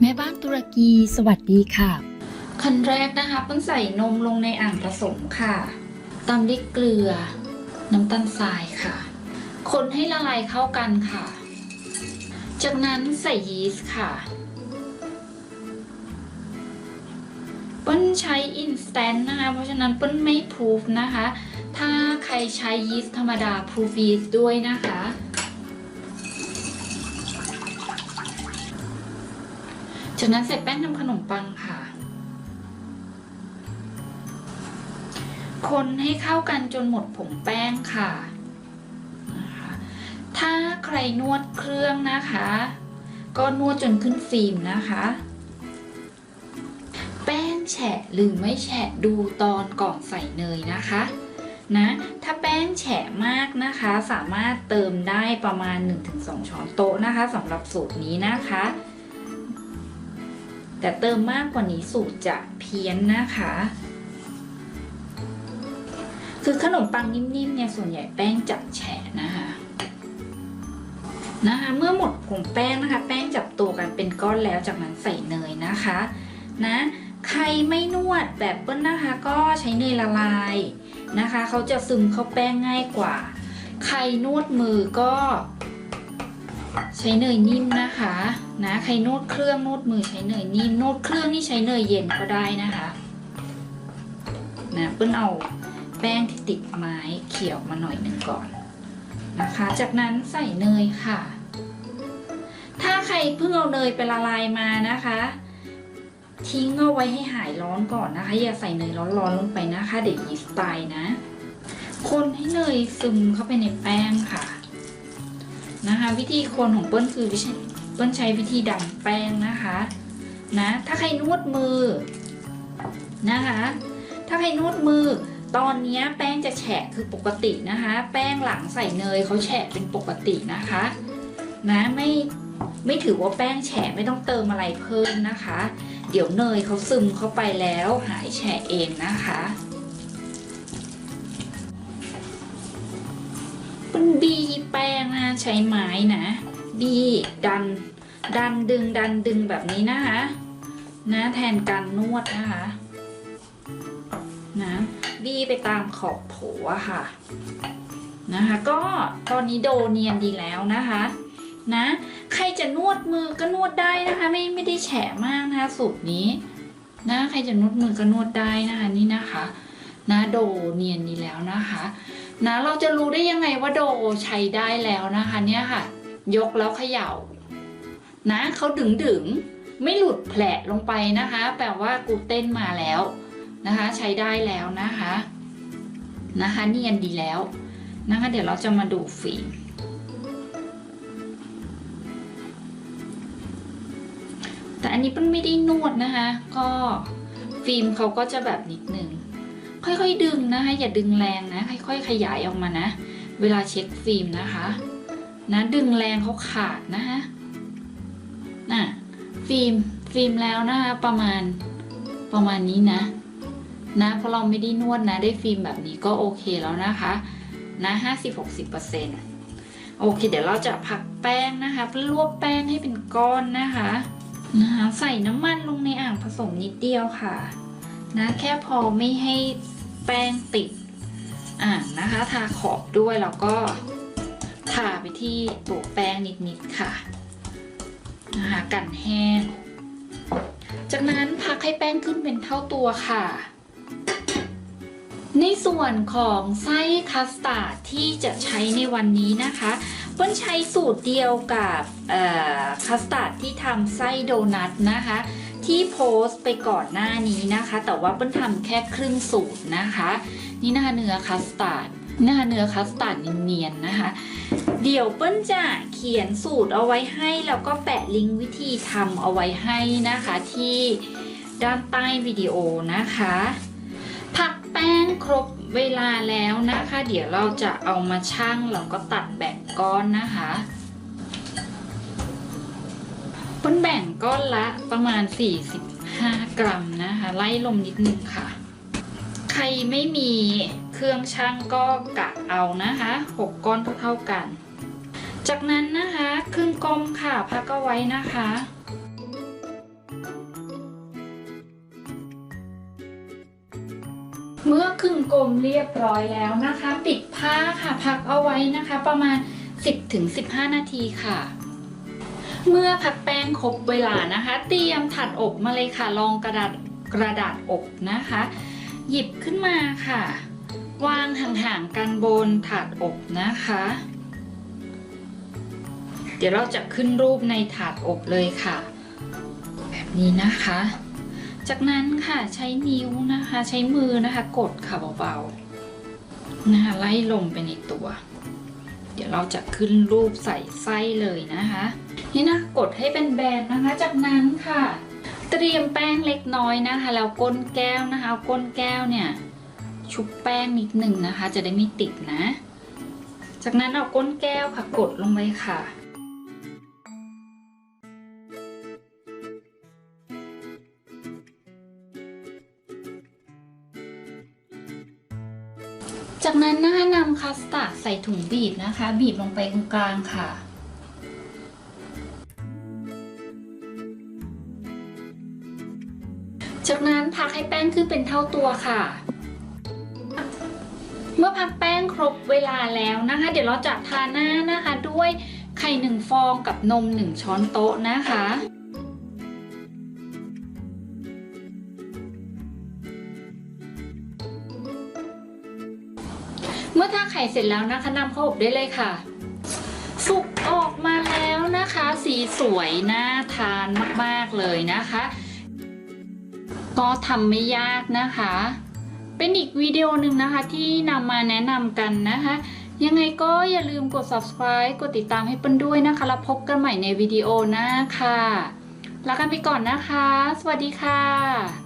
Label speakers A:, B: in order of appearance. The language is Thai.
A: แม่บ้านตุรกีสวัสดีค่ะ
B: ขั้นแรกนะคะเปิ้ลใส่นมลงในอ่างผสมค่ะตามด้วยเกลือ น้ำตาลทรายค่ะ คนให้ละลายเข้ากันค่ะ จากนั้นใส่ยีสต์ค่ะเปิ้ลใช้ instant นะคะ เพราะฉะนั้นเปิ้ลไม่พูฟนะคะ ถ้าใครใช้ยีสต์ธรรมดาพูฟยีสต์ด้วยนะคะ จากนั้นใส่แป้งทำขนมปังค่ะ คนให้เข้ากันจนหมดผงแป้งค่ะ ถ้าใครนวดเครื่องนะคะ ก็นวดจนขึ้นฟิล์มนะคะ แป้งแฉะหรือไม่แฉะดูตอนก่อนใส่เนยนะคะนะถ้าแป้งแฉะมากนะคะ สามารถเติมได้ประมาณ 1-2 ช้อนโต๊ะนะคะสำหรับสูตรนี้นะคะ แต่เติมมากกว่านี้สูตรจะเพี้ยนนะคะ คือขนมปังนิ่มๆเนี่ยส่วนใหญ่แป้งจับแฉะนะคะนะคะ เมื่อหมดผงแป้งนะคะ แป้งจับตัวกันเป็นก้อนแล้วจากนั้นใส่เนยนะคะนะใครไม่นวดแบบเปิ้ลนะคะ ก็ใช้เนยละลายนะคะเขาจะซึมเข้าแป้งง่ายกว่า ใครนวดมือก็ ใช้เนยนิ่มนะคะนะใครนวดเครื่องนวดมือใช้เนยนิ่มนวดเครื่องนี่ใช้เนยเย็นก็ได้นะคะนะเปิ้ลเอาแป้งที่ติดไม้เขี่ยวมาหน่อยหนึ่งก่อนนะคะ จากนั้นใส่เนยค่ะ ถ้าใครเพิ่งเอาเนยไปละลายมานะคะ ทิ้งเอาไว้ให้หายร้อนก่อนนะคะ อย่าใส่เนยร้อนๆลงไปนะคะ เดี๋ยวยีสต์ตายนะ คนให้เนยซึมเข้าไปในแป้งค่ะ นะคะ วิธีคนของเปิ้ลคือวิเปิ้ลใช้วิธีดำแป้งนะคะนะถ้าใครนวดมือนะคะ ถ้าใครนวดมือ ตอนนี้แป้งจะแฉะคือปกตินะคะ แป้งหลังใส่เนยเขาแฉะเป็นปกตินะคะ นะไม่ไม่ถือว่าแป้งแฉะไม่ต้องเติมอะไรเพิ่มนะคะ เดี๋ยวเนยเขาซึมเข้าไปแล้วหายแฉะเองนะคะเป็นบีแป้งนะ ใช้ไม้นะ บีดัน ดันดึงดันดึงแบบนี้นะคะนะแทนการนวดนะคะนะบีไปตามขอบโผอะค่ะนะคะ ก็ตอนนี้โดเนียนดีแล้วนะคะนะใครจะนวดมือก็นวดได้นะคะ ไม่ไม่ได้แฉะมากนะคะสูตรนี้นะใครจะนวดมือก็นวดได้นะคะนี่นะคะนะโดเนียนดีแล้วนะคะ นะเราจะรู้ได้ยังไงว่าโดใช้ได้แล้วนะคะเนี่ยค่ะ ยกแล้วเขย่า นะเขาดึงดึงไม่หลุดแผลลงไปนะคะ แปลว่ากูเต้นมาแล้วนะคะ ใช้ได้แล้วนะคะนะคะเนียนดีแล้วนะคะ เดี๋ยวเราจะมาดูฟิล์มแต่อันนี้มันไม่ได้นวดนะคะ ก็ฟิล์มเขาก็จะแบบนิดนึง ค่อยๆดึงนะคะ อย่าดึงแรงนะ ค่อย ๆ ขยายออกมานะ เวลาเช็คฟิล์มนะคะ นะดึงแรงเขาขาดนะคะน่ะฟิล์มฟิล์มแล้วนะคะประมาณประมาณนี้นะ นะเพราะเราไม่ได้นวดนะ ได้ฟิล์มแบบนี้ก็โอเคแล้วนะคะนะห้าสิบหกสิบเปอร์เซ็นต์โอเค เดี๋ยวเราจะพักแป้งนะคะรวบแป้งให้เป็นก้อนนะคะนะคะใส่น้ำมันลงในอ่างผสมนิดเดียวค่ะ นะแค่พอไม่ให้ แป้งติดอ่านะคะ ทาขอบด้วยแล้วก็ทาไปที่ตัวแป้งนิดๆค่ะนะคะกันแห้ง จากนั้นพักให้แป้งขึ้นเป็นเท่าตัวค่ะ ในส่วนของไส้คัสตาร์ดที่จะใช้ในวันนี้นะคะเปิ้ลใช้สูตรเดียวกับคัสตาร์ดที่ทำไส้โดนัทนะคะ ที่โพสต์ไปก่อนหน้านี้นะคะ แต่ว่าเปิ้ลทำแค่ครึ่งสูตรนะคะ นี่หนะคะเนื้อคัสตาร์ดนี่นะคะเนื้อคัสตาร์ดเนียนๆนะคะ เดี๋ยวเปิ้ลจะเขียนสูตรเอาไว้ให้ แล้วก็แปะลิงก์วิธีทำเอาไว้ให้นะคะที่ด้านใต้วิดีโอนะคะ ผักแป้งครบเวลาแล้วนะคะ เดี๋ยวเราจะเอามาชั่งแล้วก็ตัดแบ่งก้อนนะคะ แบ่งก้อนละประมาณ 45 กรัมนะคะ ไล่ลมนิดนึงค่ะ ใครไม่มีเครื่องช่างก็กะเอานะคะ 6 ก้อนเท่าๆกัน จากนั้นนะคะครึ่งกลมค่ะพักเอาไว้นะคะเมื่อครึ่งกลมเรียบร้อยแล้วนะคะ ปิดผ้าค่ะ พักเอาไว้นะคะ ประมาณ 10-15 นาทีค่ะ เมื่อพักแป้งครบเวลานะคะ เตรียมถัดอบมาเลยค่ะรองกระดาษกระดาษอบนะคะ หยิบขึ้นมาค่ะ วางห่างๆกันบนถาดอบนะคะ เดี๋ยวเราจะขึ้นรูปในถาดอบเลยค่ะ แบบนี้นะคะ จากนั้นค่ะใช้นิ้วนะคะ ใช้มือนะคะ กดค่ะเบาๆนะคะไล่ลงไปในตัว เดี๋ยวเราจะขึ้นรูปใส่ไส้เลยนะคะ นี่นะกดให้เป็นแบนนะคะ จากนั้นค่ะ เตรียมแป้งเล็กน้อยนะคะแล้วก้นแก้วนะคะก้นแก้วเนี่ยชุบแป้งนิดหนึ่งนะคะ จะได้ไม่ติดนะ จากนั้นเอาก้นแก้วค่ะกดลงไปค่ะ จากนั้นนะคะนำคัสตาร์ดใส่ถุงบีบนะคะ บีบลงไปตรงกลางค่ะจากนั้นพักให้แป้งขึ้นเป็นเท่าตัวค่ะ เมื่อพักแป้งครบเวลาแล้วนะคะ เดี๋ยวเราจะทาหน้านะคะด้วยไข่หนึ่งฟองกับนมหนึ่งช้อนโต๊ะนะคะ เสร็จแล้วนะคะนำเข้าอบได้เลยค่ะ สุกออกมาแล้วนะคะ สีสวยน่าทานมากๆเลยนะคะ ก็ทำไม่ยากนะคะ เป็นอีกวิดีโอหนึ่งนะคะที่นำมาแนะนำกันนะคะ ยังไงก็อย่าลืมกด subscribe กดติดตามให้เปิ้ลด้วยนะคะ แล้วพบกันใหม่ในวิดีโอหน้าค่ะลากันไปก่อนนะคะ สวัสดีค่ะ